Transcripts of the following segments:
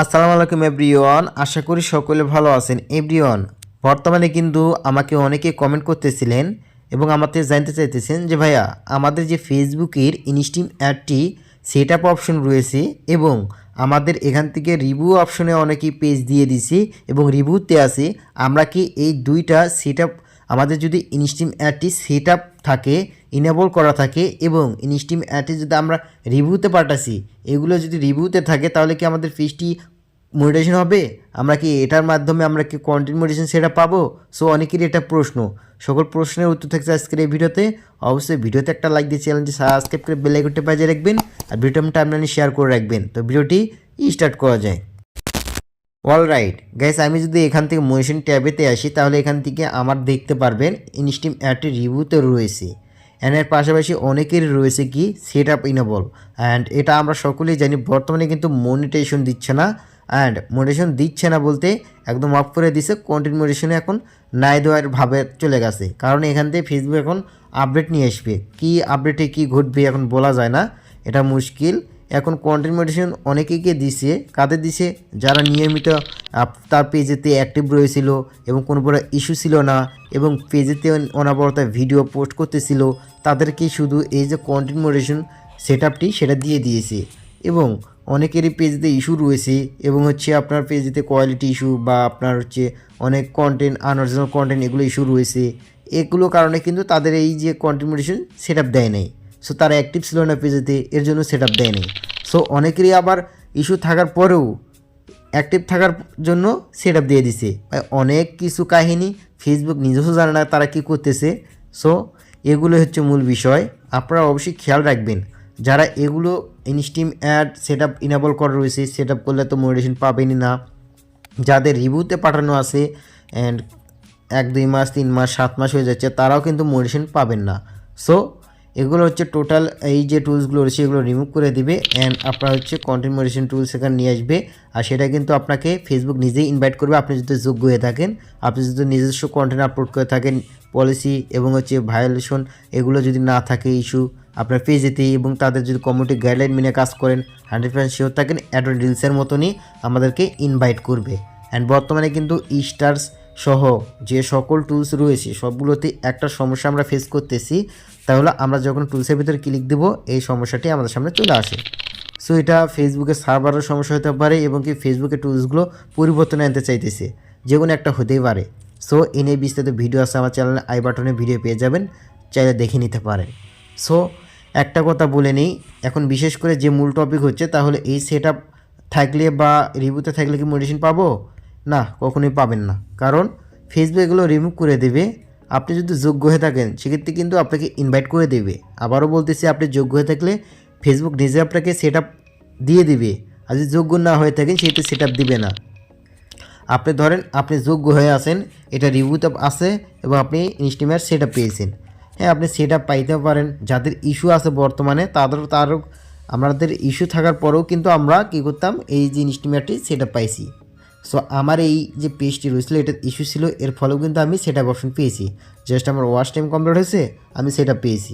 আসসালামু আলাইকুম, এভরিওয়ান। আশা করি সকলে ভালো আছেন। এভরিওয়ান, বর্তমানে কিন্তু আমাকে অনেকে কমেন্ট করতেছিলেন এবং আমাদের জানতে চাইতেছেন যে, ভাইয়া, আমাদের যে ফেসবুকের ইনস্টিম অ্যাডটি সেট আপ অপশন রয়েছে এবং আমাদের এখান থেকে রিভিউ অপশনে অনেকেই পেজ দিয়ে দিছি এবং রিভিউতে আছে, আমরা কি এই দুইটা সেট আপ আমাদের যদি ইনস্টিম অ্যাডটি সেট আপ থাকে ইনেবল করা থাকে এবং ইনস্টিম অ্যাডটি যদি আমরা রিভিউতে পাঠাছি এগুলো যদি রিভিউতে থাকে তাহলে কি আমাদের ফিসটি মনিটেশন হবে? আমরা কি এটার মাধ্যমে আমরা কি কন্টেন্ট মনিটেশন সেটা পাবো? সো অনেকেরই এটা প্রশ্ন। সকল প্রশ্নের উত্তর থাকছে আজকের এই ভিডিওতে। অবশ্যই ভিডিওতে একটা লাইক দিয়ে চ্যানেলটি সাবস্ক্রাইব করে বেল আইকনটি বাজিয়ে রাখবেন আর ভিডিওটা টাইমলাইনে শেয়ার করে রাখবেন। তো, ভিডিওটি স্টার্ট করা যায়। অল রাইট গাইস আমি যদি এখান থেকে মোশন ট্যাবেতে আসি, তাহলে এখান থেকে আমার দেখতে পারবেন ইনস্টিম অ্যাডটি রিভিউতে রয়েছে। অ্যান্ড এর পাশাপাশি অনেকেরই রয়েছে কি? সেট আপ ইনেবল অ্যান্ড এটা আমরা সকলেই জানি, বর্তমানে কিন্তু মনিটেশন দিচ্ছে না। অ্যান্ড মনিটেশন দিচ্ছে না বলতে একদম অফ করে দিছে কন্টেন্ট মনিটেশনে এখন নাই দেওয়ার ভাবে চলে গেছে। কারণ এখান থেকে ফেসবুক এখন আপডেট নিয়ে আসবে। কি আপডেটে কি ঘটবে এখন বলা যায় না। এটা মুশকিল। এখন কন্টেন্ট মডিটেশন অনেকেইকে দিছে, কাদের দিছে? যারা নিয়মিত তার পেজেতে অ্যাক্টিভ রয়েছিল এবং কোনো বড় ইস্যু ছিল না এবং পেজেতে অনাবরত ভিডিও পোস্ট করতেছিল, তাদেরকে শুধু এই যে কন্টেন্ট মডিটেশন সেট সেটা দিয়ে দিয়েছে। এবং অনেকেরই পেজেতে ইস্যু রয়েছে এবং হচ্ছে আপনার পেজেতে কোয়ালিটি ইস্যু বা আপনার হচ্ছে অনেক কন্টেন্ট আনঅরিজিনাল কন্টেন্ট এগুলো ইস্যু রয়েছে। এগুলো কারণে কিন্তু তাদের এই যে কন্টেন্ট সেট আপ দেয় নাই। সো তারা অ্যাক্টিভ ছিল না পেজেতে এর জন্য সেট আপ দেয়নি। সো অনেকেরই আবার ইস্যু থাকার পরেও অ্যাক্টিভ থাকার জন্য সেট আপ দিয়ে দিছে। অনেক কিছু কাহিনী ফেসবুক নিজস্ব জানে না তারা কি করতেছে। সো এগুলো হচ্ছে মূল বিষয়। আপনারা অবশ্যই খেয়াল রাখবেন, যারা এগুলো instream ad set up enable করা রয়েছে সেট আপ করলে তো মোটিভেশন পাবেনই না। যাদের রিভিউতে পাঠানো আছে অ্যান্ড এক, দুই মাস, তিন মাস, সাত মাস হয়ে যাচ্ছে, তারাও কিন্তু মোটিভেশন পাবেন না। সো এগুলো হচ্ছে টোটাল এই যে টুলসগুলো রয়েছে, এগুলো রিমুভ করে দিবে অ্যান্ড আপনার হচ্ছে কন্টেন্ট মডিটেশন টুলস এখানে নিয়ে আসবে। আর সেটা কিন্তু আপনাকে ফেসবুক নিজেই ইনভাইট করবে, আপনি যদি যোগ্য হয়ে থাকেন। আপনি যদি নিজস্ব কন্টেন্ট আপলোড করে থাকেন পলিসি এবং হচ্ছে ভায়োলেশন এগুলো যদি না থাকে ইস্যু আপনার পেজেতে এবং তাদের যদি কমিউনিটি গাইডলাইন মেনে কাজ করেন হান্ড্রেড পার্সেন্ট শিওর থাকেন অ্যাড্রয়েড রিলসের মতনই আমাদেরকে ইনভাইট করবে। অ্যান্ড বর্তমানে কিন্তু স্টার্স সহ যে সকল টুলস রয়েছে, সবগুলোতে একটা সমস্যা আমরা ফেস করতেছি, তাহলে আমরা যখন টুলসের ভিতরে ক্লিক দেবো, এই সমস্যাটি আমাদের সামনে চলে আসে। সো এটা ফেসবুকের সার্ভারের সমস্যা হতে পারে এবং কি ফেসবুকের টুলসগুলো পরিবর্তন আনতে চাইতেছে, যে কোনো একটা হতেই পারে। সো এ নিয়ে বিস্তারিত ভিডিও আছে আমার চ্যানেলে আই বাটনে ভিডিও পেয়ে যাবেন, চাইলে দেখে নিতে পারেন। সো একটা কথা বলে নেই, এখন বিশেষ করে যে মূল টপিক হচ্ছে, তাহলে এই সেট থাকলে বা রিভিউতে থাকলে কি মেডিসিন পাবো? না, কখনোই পাবেন না। কারণ ফেসবুক এগুলো রিমুভ করে দেবে। আপনি যদি যোগ্য হয়ে থাকেন, সেক্ষেত্রে কিন্তু আপনাকে ইনভাইট করে দেবে। আবারও বলতেছি, আপনি যোগ্য হয়ে থাকলে ফেসবুক নিজে আপনাকে সেট দিয়ে দিবে। আর যদি যোগ্য না হয়ে থাকেন সেটা সেট দিবে না। আপনি ধরেন, আপনি যোগ্য হয়ে আছেন, এটা রিভিউতে আছে এবং আপনি ইনস্টিমেট সেট পেয়েছেন। হ্যাঁ আপনি সেট পাইতেও পারেন। যাদের ইস্যু আছে বর্তমানে, তাদের, তারও, আমাদের ইস্যু থাকার পরেও কিন্তু আমরা কী করতাম, এই যে ইনস্টিমেটটি সেটা পাইছি। সো আমার এই যে পেজটি রয়েছিল এটা ইস্যু ছিল, এর ফলেও কিন্তু আমি সেট অপশন পেয়েছি। জাস্ট আমার ওয়াশ টাইম কমপ্লিট হয়েছে, আমি সেটা পেয়েছি।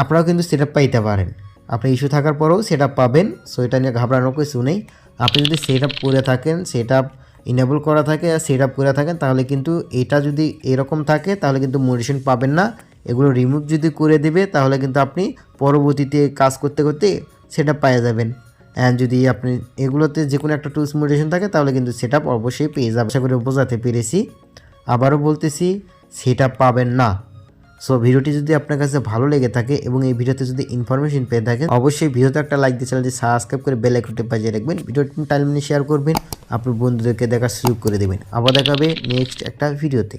আপনারাও কিন্তু সেট পাইতে পারেন। আপনি ইস্যু থাকার পরেও সেট পাবেন সো এটা নিয়ে ঘাবড়ানোর কিছু নেই। আপনি যদি সেট আপ করে থাকেন সেট আপ ইনেবল করা থাকে আর সেট আপ করে থাকেন, তাহলে কিন্তু এটা যদি এরকম থাকে, তাহলে কিন্তু মোডিশন পাবেন না। এগুলো রিমুভ যদি করে দেবে, তাহলে কিন্তু আপনি পরবর্তীতে কাজ করতে করতে সেটা পেয়ে যাবেন। যদি আপনি এগুলোতে যে কোনো একটা টুলস মোডিশন থাকে, তাহলে কিন্তু সেট অবশ্যই পেয়ে যাবেন। আশা করে বোঝাতে পেরেছি। আবারও বলতেছি সেটা পাবেন না। সো ভিডিওটি যদি আপনার কাছে ভালো লেগে থাকে এবং এই ভিডিওতে যদি ইনফরমেশন পেয়ে থাকেন, অবশ্যই ভিডিওতে একটা লাইক দিয়ে চ্যানেলটি সাবস্ক্রাইব করে বেল আইকনটি বাজিয়ে রাখবেন। ভিডিওটি টাইম নিয়ে শেয়ার করবেন, আপনার বন্ধুদেরকে দেখার সুযোগ করে দেবেন। আবার দেখাবে নেক্সট একটা ভিডিওতে